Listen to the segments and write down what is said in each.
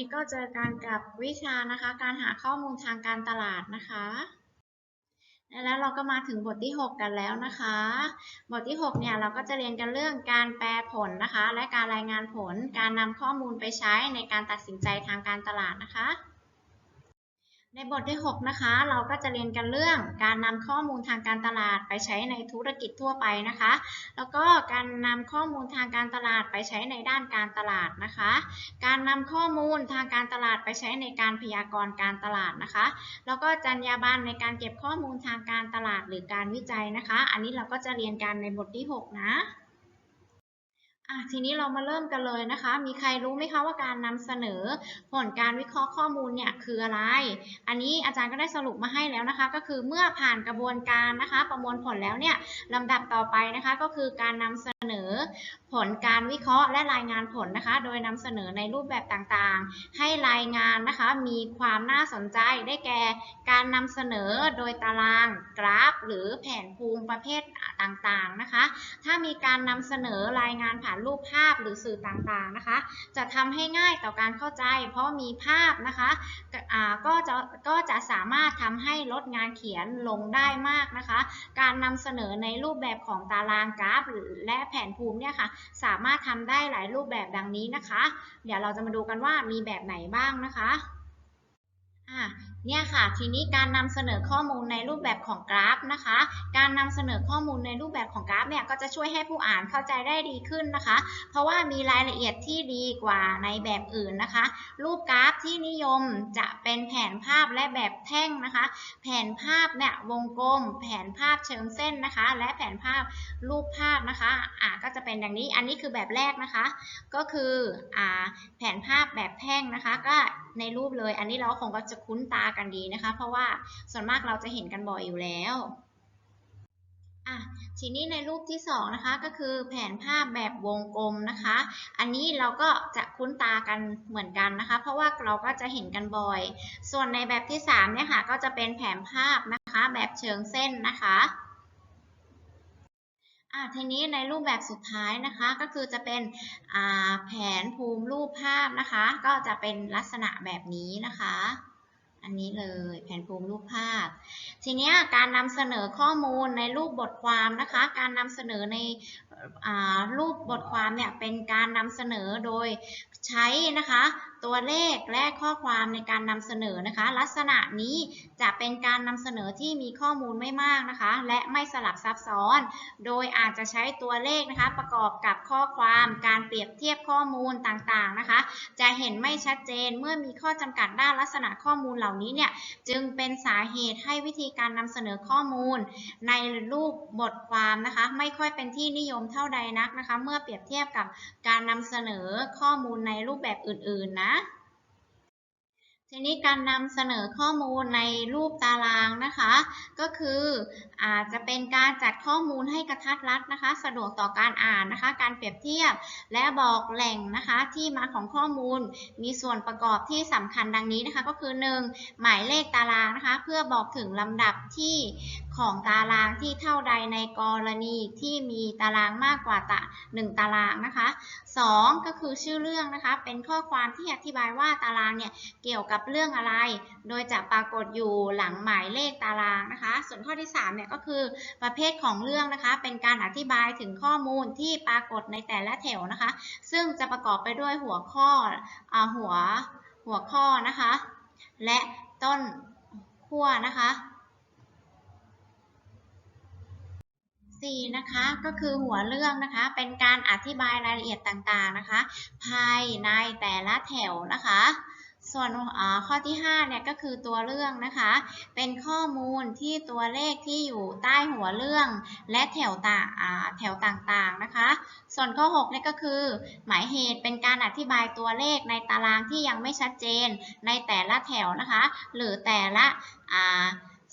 นี้ก็เจอกันกับวิชานะคะ การหาข้อมูลทางการตลาดนะคะ แล้วเราก็มาถึงบทที่ 6 กันแล้วนะคะ บทที่ 6 เนี่ยเราก็จะเรียนกันเรื่องการแปลผลนะคะ และการรายงานผล การนำข้อมูลไปใช้ในการตัดสินใจทางการตลาดนะคะ ในบทที่ 6 นะคะ เราก็จะเรียนกันเรื่องการนำข้อมูลทางการตลาดไปใช้ในธุรกิจทั่วไปนะคะ แล้วก็การนำข้อมูลทางการตลาดไปใช้ในด้านการตลาดนะคะ การนำข้อมูลทางการตลาดไปใช้ในการพยากรณ์การตลาดนะคะ แล้วก็จรรยาบรรณในการเก็บข้อมูลทางการตลาดหรือการวิจัยนะคะ อันนี้เราก็จะเรียนกันในบทที่ 6 นะ อะทีนี้เรามาเริ่มกันเลยนะคะ มีใครรู้ไหมคะว่าการนำเสนอผลการวิเคราะห์ข้อมูลเนี่ยคืออะไร อันนี้อาจารย์ก็ได้สรุปมาให้แล้วนะคะ ก็คือเมื่อผ่านกระบวนการนะคะ ประมวลผลแล้วเนี่ยลำดับต่อไปนะคะ ก็คือการนำเสนอผลการวิเคราะห์และรายงานผลนะคะ โดยนำเสนอในรูปแบบต่างๆ ให้รายงานนะคะ มีความน่าสนใจได้แก่การนำเสนอโดยตารางกราฟ หรือแผนภูมิประเภทต่างๆนะคะ ถ้ามีการนำเสนอรายงานผ่านรูปภาพหรือสื่อต่างๆนะคะ จะทำให้ง่ายต่อการเข้าใจ เพราะมีภาพนะคะก็จะก็จะสามารถทำให้ลดงานเขียนลงได้มากนะคะ การนำเสนอในรูปแบบของตารางกราฟ หรือและแผนภูมิเนี่ยค่ะสามารถทำได้หลายรูปแบบดังนี้นะคะ เดี๋ยวเราจะมาดูกันว่ามีแบบไหนบ้างนะคะ อะเนี่ยค่ะ ทีนี้การนำเสนอข้อมูลในรูปแบบของกราฟนะคะ การนำเสนอข้อมูลในรูปแบบของกราฟเนี่ยก็จะช่วยให้ผู้อ่านเข้าใจได้ดีขึ้นนะคะ เพราะว่ามีรายละเอียดที่ดีกว่าในแบบอื่นนะคะ รูปกราฟที่นิยมจะเป็นแผนภาพและแบบแท่งนะคะ แผนภาพเนี่ยวงกลม แผนภาพเชิงเส้นนะคะ และแผนภาพรูปภาพนะคะอ่าก็จะเป็นอย่างนี้ อันนี้คือแบบแรกนะคะ ก็คืออ่าแผนภาพแบบแท่งนะคะ ก็ ในรูปเลย อันนี้เราคงก็จะคุ้นตากันดีนะคะ เพราะว่าส่วนมากเราจะเห็นกันบ่อยอยู่แล้วอะทีนี้ในรูปที่สองนะคะก็คือแผนภาพแบบวงกลมนะคะ อันนี้เราก็จะคุ้นตากันเหมือนกันนะคะ เพราะว่าเราก็จะเห็นกันบ่อย ส่วนในแบบที่สามเนี่ยค่ะก็จะเป็นแผนภาพนะคะ แบบเชิงเส้นนะคะ อะทีนี้ในรูปแบบสุดท้ายนะคะก็คือจะเป็นแผนภูมิรูปภาพนะคะ ก็จะเป็นลักษณะแบบนี้นะคะ อันนี้เลยแผนภูมิรูปภาพ ทีนี้การนำเสนอข้อมูลในรูปบทความนะคะ การนำเสนอในอรูปบทความเนี่ยเป็นการนำเสนอโดยใช้นะคะ ตัวเลขและข้อความในการนำเสนอนะคะ ลักษณะนี้จะเป็นการนำเสนอที่มีข้อมูลไม่มากนะคะ และไม่สลับซับซ้อน โดยอาจจะใช้ตัวเลขนะคะ ประกอบกับข้อความการเปรียบเทียบข้อมูลต่างๆนะคะ จะเห็นไม่ชัดเจนเมื่อมีข้อจำกัดด้านลักษณะข้อมูลเหล่านี้เนี่ยจึงเป็นสาเหตุให้วิธีการนำเสนอข้อมูล ในรูปบทความนะคะ ไม่ค่อยเป็นที่นิยมเท่าใดนักนะคะ เมื่อเปรียบเทียบกับการนำเสนอข้อมูลในรูปแบบอื่นๆนะ ทีนี้การนำเสนอข้อมูลในรูปตารางนะคะ ก็คืออาจจะเป็นการจัดข้อมูลให้กระทัดรัดนะคะ สะดวกต่อการอ่านนะคะ การเปรียบเทียบและบอกแหล่งนะคะ ที่มาของข้อมูลมีส่วนประกอบที่สำคัญดังนี้นะคะ ก็คือ 1. หมายเลขตารางนะคะ เพื่อบอกถึงลำดับที่ของตารางที่เท่าใดในกรณีที่มีตารางมากกว่าตะ1ตารางนะคะ 2. ก็คือชื่อเรื่องนะคะ เป็นข้อความที่อธิบายว่าตารางเนี่ยเกี่ยวกับเรื่องอะไร โดยจะปรากฏอยู่หลังหมายเลขตารางนะคะ ส่วนข้อที่3เนี่ยก็คือประเภทของเรื่องนะคะ เป็นการอธิบายถึงข้อมูลที่ปรากฏในแต่ละแถวนะคะ ซึ่งจะประกอบไปด้วยหัวข้ออหัวหัวข้อนะคะ และต้นขั้วนะคะ 4 นะคะก็คือหัวเรื่องนะคะเป็นการอธิบายรายละเอียดต่างๆนะคะ ภายในแต่ละแถวนะคะ ส่วนข้อที่5เนี่ยก็คือตัวเรื่องนะคะ เป็นข้อมูลที่ตัวเลขที่อยู่ใต้หัวเรื่อง และแถวต่างแถวต่างๆนะคะ ส่วนข้อ6เนี่ยก็คือ หมายเหตุเป็นการอธิบายตัวเลขในตารางที่ยังไม่ชัดเจนในแต่ละแถวนะคะ หรือแต่ละ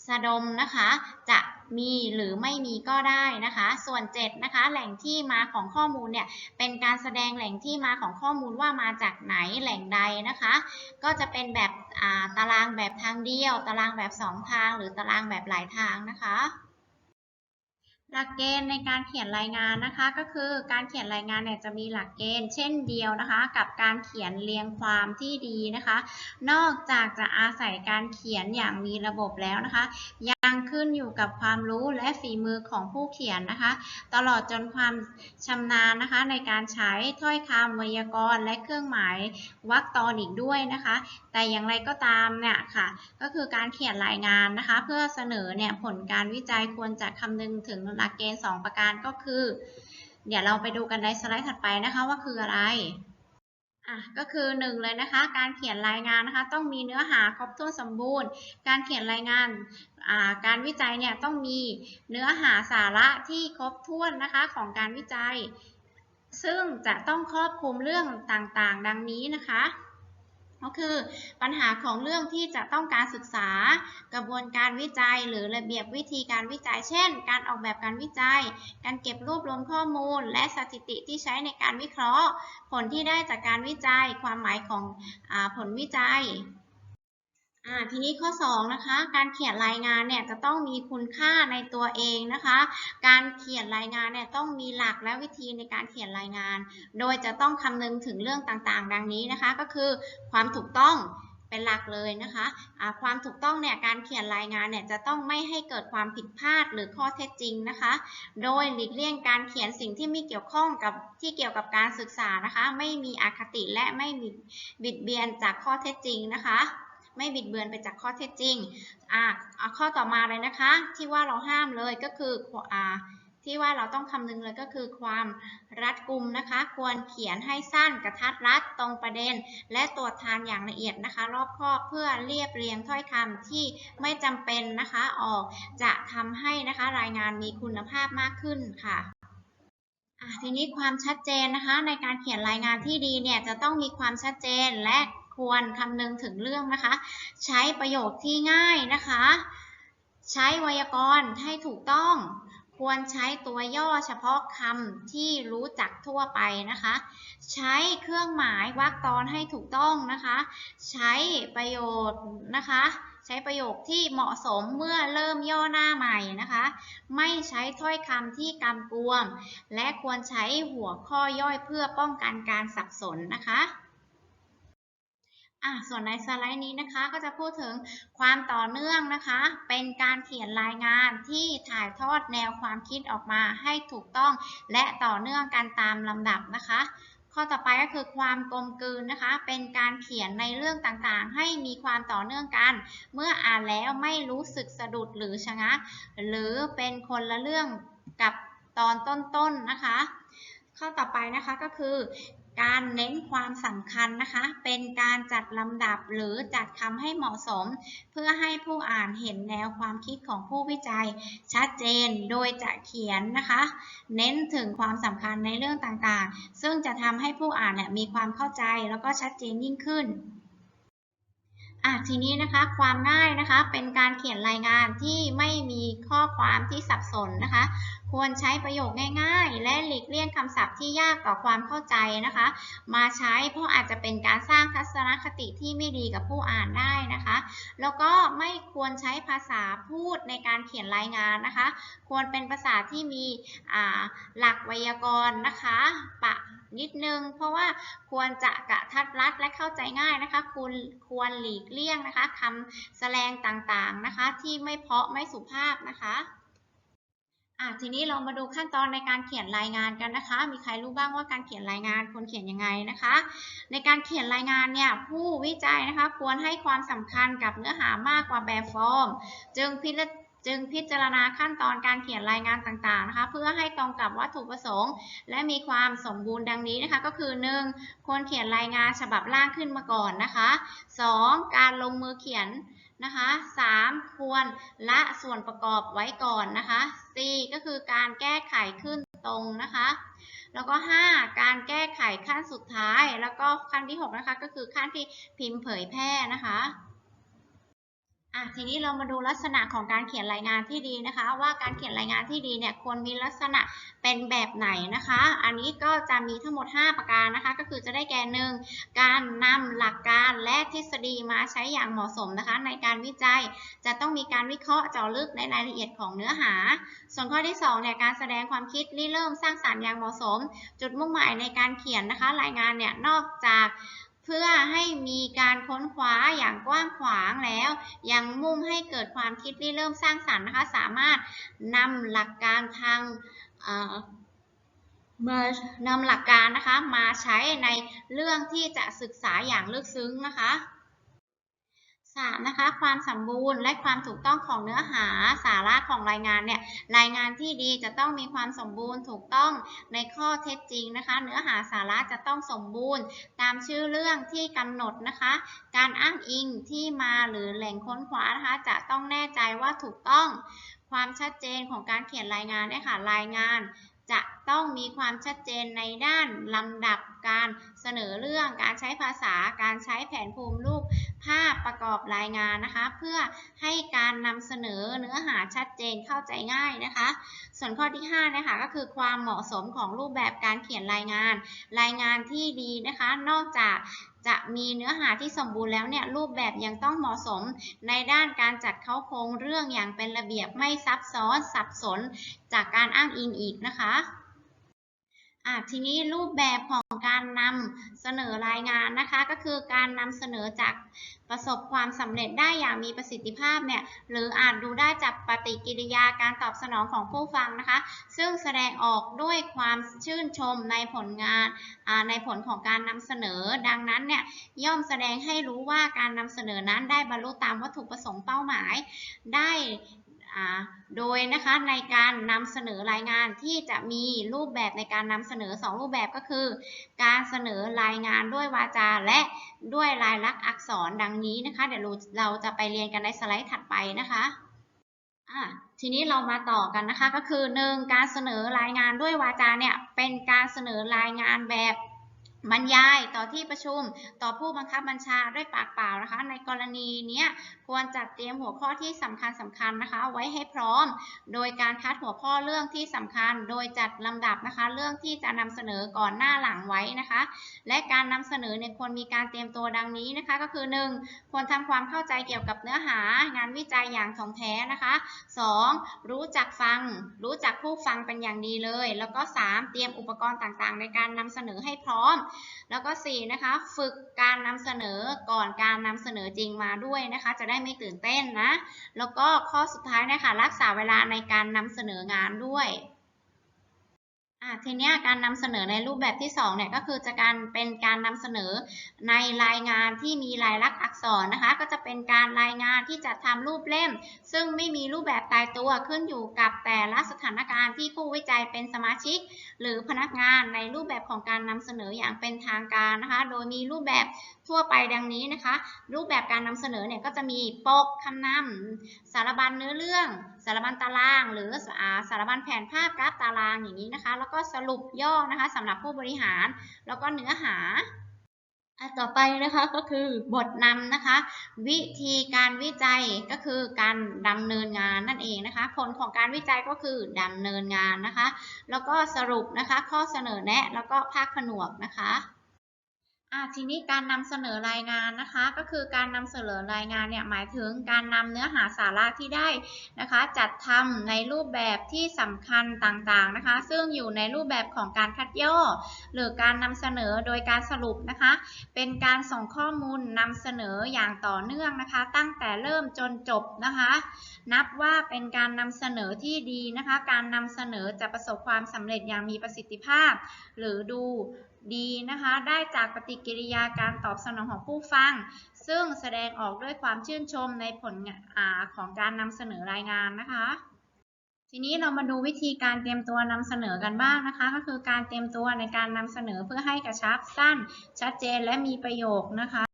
สะดมนะคะ จะ มีหรือไม่มีก็ได้นะคะ ส่วน7นะคะแหล่งที่มาของข้อมูลเนี่ยเป็นการแสดงแหล่งที่มาของข้อมูลว่ามาจากไหนแหล่งใดนะคะ ก็จะเป็นแบบตารางแบบทางเดียว ตารางแบบ 2 ทาง หรือตารางแบบหลายทางนะคะ หลักเกณฑ์ในการเขียนรายงานนะคะ ก็คือการเขียนรายงานเนี่ยจะมีหลักเกณฑ์ เช่นเดียวนะคะ กับการเขียนเรียงความที่ดีนะคะ นอกจากจะอาศัยการเขียนอย่างมีระบบแล้วนะคะ ยังขึ้นอยู่กับความรู้และฝีมือของผู้เขียนนะคะ ตลอดจนความชำนาญนะคะ ในการใช้ถ้อยคำไวยากรณ์และเครื่องหมายวรรคตอนอีกด้วยนะคะ แต่อย่างไรก็ตามเนี่ยค่ะ ก็คือการเขียนรายงานนะคะ เพื่อเสนอเนี่ยผลการวิจัยควรจะคำนึงถึงหลักเกณฑ์ 2 ประการก็คือ เดี๋ยวเราไปดูกันในสไลด์ถัดไปนะคะว่าคืออะไรอะก็คือหนึ่งเลยนะคะ การเขียนรายงานนะคะ ต้องมีเนื้อหาครบถ้วนสมบูรณ์ การเขียนรายงานาการวิจัยเนี่ยต้องมีเนื้อหาสาระที่ครบถ้วนนะคะของการวิจัย ซึ่งจะต้องครอบคลุมเรื่องต่างๆ ดังนี้นะคะ ก็คือปัญหาของเรื่องที่จะต้องการศึกษากระบวนการวิจัย หรือระเบียบวิธีการวิจัย เช่น การออกแบบการวิจัย การเก็บรวบรวมข้อมูล และสถิติที่ใช้ในการวิเคราะห์ ผลที่ได้จากการวิจัย ความหมายของอผลวิจัย อ่าทีนี้ข้อ2นะคะ การเขียนรายงานเนี่ยจะต้องมีคุณค่าในตัวเองนะคะ การเขียนรายงานเนี่ยต้องมีหลักและวิธีในการเขียนรายงาน โดยจะต้องคำนึงถึงเรื่องต่างๆ ดังนี้นะคะ ก็คือความถูกต้องเป็นหลักเลยนะคะะความถูกต้องเนี่ยการเขียนรายงานเนี่ยจะต้องไม่ให้เกิดความผิดพลาดหรือข้อเท็จจริงนะคะ โดยหลีกเลี่ยงการเขียนสิ่งที่ไม่เกี่ยวข้องกับที่เกี่ยวกับการศึกษานะคะ ไม่มีอคติและไม่มีบิดเบียนจากข้อเท็จจริงนะคะ ไม่บิดเบือนไปจากข้อเท็จจริงอ่าข้อต่อมาเลยนะคะ ที่ว่าเราห้ามเลยก็คืออ่าที่ว่าเราต้องคำนึงเลยก็คือความรัดกุมนะคะ ควรเขียนให้สั้นกระทัดรัดตรงประเด็น และตรวจทานอย่างละเอียดนะคะ รอบคอบเพื่อเรียบเรียงถ้อยคำที่ไม่จำเป็นนะคะออกจะทำให้นะคะรายงานมีคุณภาพมากขึ้นค่ะทีนี้ความชัดเจนนะคะในการเขียนรายงานที่ดีเนี่ยจะต้องมีความชัดเจนและ ควรคำนึงถึงเรื่องนะคะ ใช้ประโยคที่ง่ายนะคะ ใช้ไวยากรณ์ให้ถูกต้อง ควรใช้ตัวย่อเฉพาะคำที่รู้จักทั่วไปนะคะ ใช้เครื่องหมายวรรคตอนให้ถูกต้องนะคะ ใช้ประโยชน์นะคะใช้ประโยคที่เหมาะสมเมื่อเริ่มย่อหน้าใหม่นะคะ ไม่ใช้ถ้อยคำที่กำกวม และควรใช้หัวข้อย่อยเพื่อป้องกันการสับสนนะคะ อะส่วนในสไลด์นี้นะคะก็จะพูดถึงความต่อเนื่องนะคะ เป็นการเขียนรายงานที่ถ่ายทอดแนวความคิดออกมาให้ถูกต้อง และต่อเนื่องกันตามลำดับนะคะ ข้อต่อไปก็คือความกลมกลืนนะคะ เป็นการเขียนในเรื่องต่างๆ ให้มีความต่อเนื่องกัน เมื่ออ่านแล้วไม่รู้สึกสะดุดหรือชะงักหรือเป็นคนละเรื่องกับตอนต้นๆนนะคะข้อต่อไปนะคะก็คือ การเน้นความสำคัญนะคะ เป็นการจัดลำดับหรือจัดคำให้เหมาะสม เพื่อให้ผู้อ่านเห็นแนวความคิดของผู้วิจัยชัดเจนโดยจะเขียนนะคะ เน้นถึงความสำคัญในเรื่องต่างๆ ซึ่งจะทำให้ผู้อ่านเนี่ยมีความเข้าใจแล้วก็ชัดเจนยิ่งขึ้นอะทีนี้นะคะความง่ายนะคะเป็นการเขียนรายงานที่ไม่มีข้อความที่สับสนนะคะ ควรใช้ประโยคง่าย ๆ และหลีกเลี่ยงคำศัพท์ที่ยากต่อความเข้าใจนะคะ มาใช้เพราะอาจจะเป็นการสร้างทัศนคติที่ไม่ดีกับผู้อ่านได้นะคะ แล้วก็ไม่ควรใช้ภาษาพูดในการเขียนรายงานนะคะ ควรเป็นภาษาที่มีหลักไวยากรณ์นะคะปะนิดนึง เพราะว่าควรจะกระทัดรัดและเข้าใจง่ายนะคะคุณควรหลีกเลี่ยงนะคะคำแสดงต่างๆนะคะ ที่ไม่เพาะไม่สุภาพนะคะ อะทีนี้เรามาดูขั้นตอนในการเขียนรายงานกันนะคะ มีใครรู้บ้างว่าการเขียนรายงานควรเขียนยังไงนะคะ ในการเขียนรายงานเนี่ยผู้วิจัยนะคะควรให้ความสำคัญกับเนื้อหามากกว่าแบบฟอร์ม จึงพิจจึงพิจารณาขั้นตอนการเขียนรายงานต่างๆนะคะ เพื่อให้ตรงกับวัตถุประสงค์ และมีความสมบูรณ์ดังนี้นะคะก็คือ 1. ควรเขียนรายงานฉบับล่างขึ้นมาก่อนนะคะ 2. การลงมือเขียน นะคะ 3. ควรละส่วนประกอบไว้ก่อนนะคะ 4. ก็คือการแก้ไขขึ้นตรงนะคะ แล้วก็ 5. การแก้ไขขั้นสุดท้าย แล้วก็ขั้นที่ 6 นะคะ ก็คือขั้นที่พิมพ์เผยแพร่นะคะ อะทีนี้เรามาดูลักษณะของการเขียนรายงานที่ดีนะคะ ว่าการเขียนรายงานที่ดีเนี่ยควรมีลักษณะเป็นแบบไหนนะคะ อันนี้ก็จะมีทั้งหมด 5 ประการนะคะ ก็คือจะได้แก่หนึ่งการนำหลักการและทฤษฎีมาใช้อย่างเหมาะสมนะคะ ในการวิจัยจะต้องมีการวิเคราะห์เจาะลึกในรายละเอียดของเนื้อหา ส่วนข้อที่2เนี่ยการแสดงความคิดริเริ่มสร้างสรรค์อย่างเหมาะสม จุดมุ่งหมายในการเขียนนะคะ รายงานเนี่ยนอกจาก เพื่อให้มีการค้นคว้าอย่างกว้างขวางแล้ว ยังมุ่งให้เกิดความคิดริเริ่มสร้างสรรค์นะคะ สามารถนำหลักการทางเอ่อมานำหลักการนะคะมาใช้ในเรื่องที่จะศึกษาอย่างลึกซึ้งนะคะ 3. นะคะความสมบูรณ์และความถูกต้องของเนื้อหาสาระของรายงานเนี่ยรายงานที่ดีจะต้องมีความสมบูรณ์ถูกต้องในข้อเท็จจริงนะคะ เนื้อหาสาระจะต้องสมบูรณ์ ตามชื่อเรื่องที่กำหนดนะคะ การอ้างอิงที่มาหรือแหล่งค้นคว้านะคะจะต้องแน่ใจว่าถูกต้อง ความชัดเจนของการเขียนรายงานเนี่ยค่ะรายงานจะต้องมีความชัดเจนในด้านลำดับการเสนอเรื่องการใช้ภาษาการใช้แผนภูมิรูป ภาพประกอบรายงานนะคะ เพื่อให้การนำเสนอเนื้อหาชัดเจนเข้าใจง่ายนะคะ ส่วนข้อที่5นะคะก็คือความเหมาะสมของรูปแบบการเขียนรายงาน รายงานที่ดีนะคะ นอกจากจะมีเนื้อหาที่สมบูรณ์แล้วเนี่ยรูปแบบยังต้องเหมาะสมในด้านการจัดเข้าโครงเรื่องอย่างเป็นระเบียบไม่ซับซ้อนสับสน จากการอ้างอิงอีกนะคะ อะทีนี้รูปแบบของการนำเสนอรายงานนะคะ ก็คือการนำเสนอจากประสบความสำเร็จได้อย่างมีประสิทธิภาพเนี่ยหรืออาจดูได้จากปฏิกิริยาการตอบสนองของผู้ฟังนะคะ ซึ่งแสดงออกด้วยความชื่นชมในผลงานในผลของการนำเสนอ ดังนั้นเนี่ยย่อมแสดงให้รู้ว่าการนำเสนอนั้นได้บรรลุตามวัตถุประสงค์เป้าหมาย ได้ โดยนะคะในการนำเสนอรายงานที่จะมีรูปแบบในการนำเสนอ 2 รูปแบบก็คือ การเสนอรายงานด้วยวาจาและด้วยลายลักษณ์อักษรดังนี้นะคะ เดี๋ยวเราจะไปเรียนกันในสไลด์ถัดไปนะคะทีนี้เรามาต่อกันนะคะก็คือ 1. การเสนอรายงานด้วยวาจาเนี่ยเป็นการเสนอรายงานแบบ บรรยายต่อที่ประชุมต่อผู้บังคับบัญชาด้วยปากเปล่านะคะ ในกรณีนี้ควรจัดเตรียมหัวข้อที่สำคัญสำคัญนะคะ ไว้ให้พร้อม โดยการคัดหัวข้อเรื่องที่สำคัญ โดยจัดลำดับนะคะ เรื่องที่จะนำเสนอก่อนหน้าหลังไว้นะคะ และการนำเสนอเนี่ยควรมีการเตรียมตัวดังนี้นะคะ ก็คือ 1. ควรทำความเข้าใจเกี่ยวกับเนื้อหางานวิจัยอย่างถ่องแท้นะคะ 2. รู้จักฟัง รู้จักผู้ฟังเป็นอย่างดีเลย แล้วก็ 3. เตรียมอุปกรณ์ต่างๆ ในการนำเสนอให้พร้อมแล้วก็ 4 นะคะ ฝึกการนำเสนอก่อนการนำเสนอจริงมาด้วยนะคะ จะได้ไม่ตื่นเต้นนะ แล้วก็ข้อสุดท้ายนะคะ รักษาเวลาในการนำเสนองานด้วย อะทีเนี้ยการนำเสนอในรูปแบบที่2เนี่ยก็คือจะการเป็นการนำเสนอในรายงานที่มีลายลักษณ์อักษรนะคะ ก็จะเป็นการรายงานที่จะทำรูปเล่ม ซึ่งไม่มีรูปแบบตายตัวขึ้นอยู่กับแต่ละสถานการณ์ที่ผู้วิจัยเป็นสมาชิก หรือพนักงานในรูปแบบของการนำเสนออย่างเป็นทางการนะคะ โดยมีรูปแบบ ทั่วไปดังนี้นะคะ รูปแบบการนำเสนอเนี่ยก็จะมีปกคำนำสารบัญเนื้อเรื่อง สารบัญตาราง หรืออ่าสารบัญแผนภาพกราฟตารางอย่างนี้นะคะ แล้วก็สรุปย่อนะคะสำหรับผู้บริหาร แล้วก็เนื้อหาอต่อไปนะคะก็คือบทนำนะคะ วิธีการวิจัยก็คือการดำเนินงานนั่นเองนะคะ ผลของการวิจัยก็คือดำเนินงานนะคะ แล้วก็สรุปนะคะ ข้อเสนอแนะแล้วก็ภาคผนวกนะคะ อ่าทีนี้การนำเสนอรายงานนะคะ ก็คือการนำเสนอรายงานเนี่ยหมายถึงการนำเนื้อหาสาระที่ได้นะคะ จัดทำในรูปแบบที่สำคัญต่างๆนะคะ ซึ่งอยู่ในรูปแบบของการคัดย่อ หรือการนำเสนอโดยการสรุปนะคะ เป็นการส่งข้อมูลนำเสนออย่างต่อเนื่องนะคะ ตั้งแต่เริ่มจนจบนะคะ นับว่าเป็นการนำเสนอที่ดีนะคะ การนำเสนอจะประสบความสำเร็จอย่างมีประสิทธิภาพ หรือดู ดีนะคะ ได้จากปฏิกิริยาการตอบสนองของผู้ฟัง ซึ่งแสดงออกด้วยความชื่นชมในผลงานของการนำเสนอรายงานนะคะ ทีนี้เรามาดูวิธีการเตรียมตัวนำเสนอกันบ้างนะคะ ก็คือการเตรียมตัวในการนำเสนอเพื่อให้กระชับสั้น ชัดเจนและมีประโยคนะคะ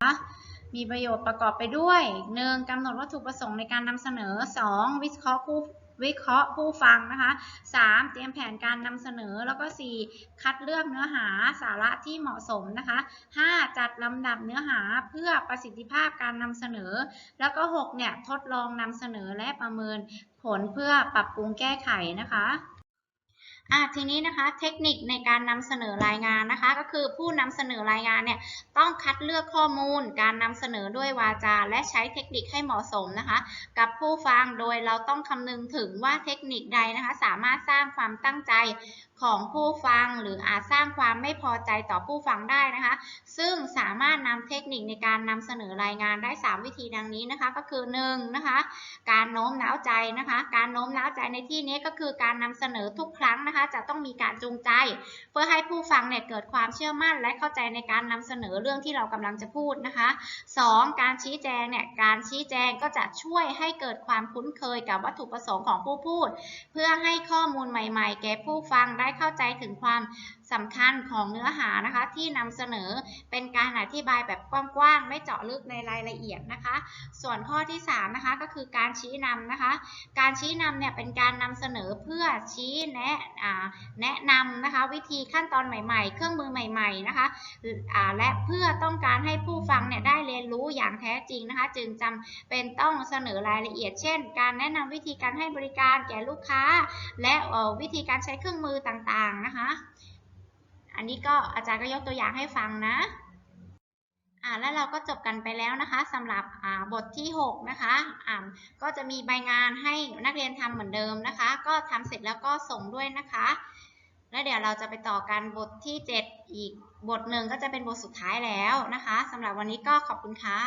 มีประโยชน์ประกอบไปด้วย 1. กำหนดวัตถุประสงค์ในการนำเสนอ 2. วิเคราะห์ผู้ วิเคราะห์ผู้ฟังนะคะ 3. เตรียมแผนการนำเสนอ แล้วก็ 4. คัดเลือกเนื้อหาสาระที่เหมาะสมนะคะ 5. จัดลำดับเนื้อหาเพื่อประสิทธิภาพการนำเสนอ แล้วก็ 6. เนี่ย ทดลองนำเสนอและประเมินผลเพื่อปรับปรุงแก้ไขนะคะ อะทีนี้นะคะเทคนิคในการนำเสนอรายงานนะคะ ก็คือผู้นำเสนอรายงานเนี่ยต้องคัดเลือกข้อมูล การนำเสนอด้วยวาจา และใช้เทคนิคให้เหมาะสมนะคะ กับผู้ฟังโดยเราต้องคำนึงถึงว่าเทคนิคใดนะคะ สามารถสร้างความตั้งใจ ของผู้ฟังหรืออาจสร้างความไม่พอใจต่อผู้ฟังได้นะคะ ซึ่งสามารถนำเทคนิคในการนำเสนอรายงานได้ 3 วิธีดังนี้นะคะ ก็คือ1นะคะ การโน้มน้าวใจนะคะ การโน้มน้าวใจในที่นี้ก็คือการนำเสนอทุกครั้งนะคะ จะต้องมีการจูงใจ เพื่อให้ผู้ฟังเนี่ยเกิดความเชื่อมั่น และเข้าใจในการนำเสนอเรื่องที่เรากำลังจะพูดนะคะ 2. การชี้แจงเนี่ยการชี้แจงก็จะช่วยให้เกิดความคุ้นเคยกับวัตถุประสงค์ของผู้พูด เพื่อให้ข้อมูลใหม่ ๆ แก่ผู้ฟังได้เข้าใจถึงความสำคัญของเนื้อหานะคะที่นำเสนอเป็นการอธิบายแบบกว้างๆ ไม่เจาะลึกในรายละเอียดนะคะ ส่วนข้อที่3นะคะก็คือการชี้นำนะคะ การชี้นำเนี่ยเป็นการนำเสนอเพื่อชี้แนะแนะนำนะคะวิธีขั้นตอนใหม่ๆ เครื่องมือใหม่ ๆนะคะและเพื่อต้องการให้ผู้ฟังเนี่ยได้เรียนรู้อย่างแท้จริงนะคะ จึงจำเป็นต้องเสนอรายละเอียด เช่น การแนะนำวิธีการให้บริการแก่ลูกค้า และวิธีการใช้เครื่องมือต่างๆนะคะ อันนี้ก็อาจารย์ก็ยกตัวอย่างให้ฟังนะอ่าแล้วเราก็จบกันไปแล้วนะคะสำหรับอ่าบทที่ 6 นะคะอ่าก็จะมีใบงานให้นักเรียนทำเหมือนเดิมนะคะ ก็ทำเสร็จแล้วก็ส่งด้วยนะคะ แล้วเดี๋ยวเราจะไปต่อกันบทที่ 7 อีกบทหนึ่งก็จะเป็นบทสุดท้ายแล้วนะคะสำหรับวันนี้ก็ขอบคุณค่ะ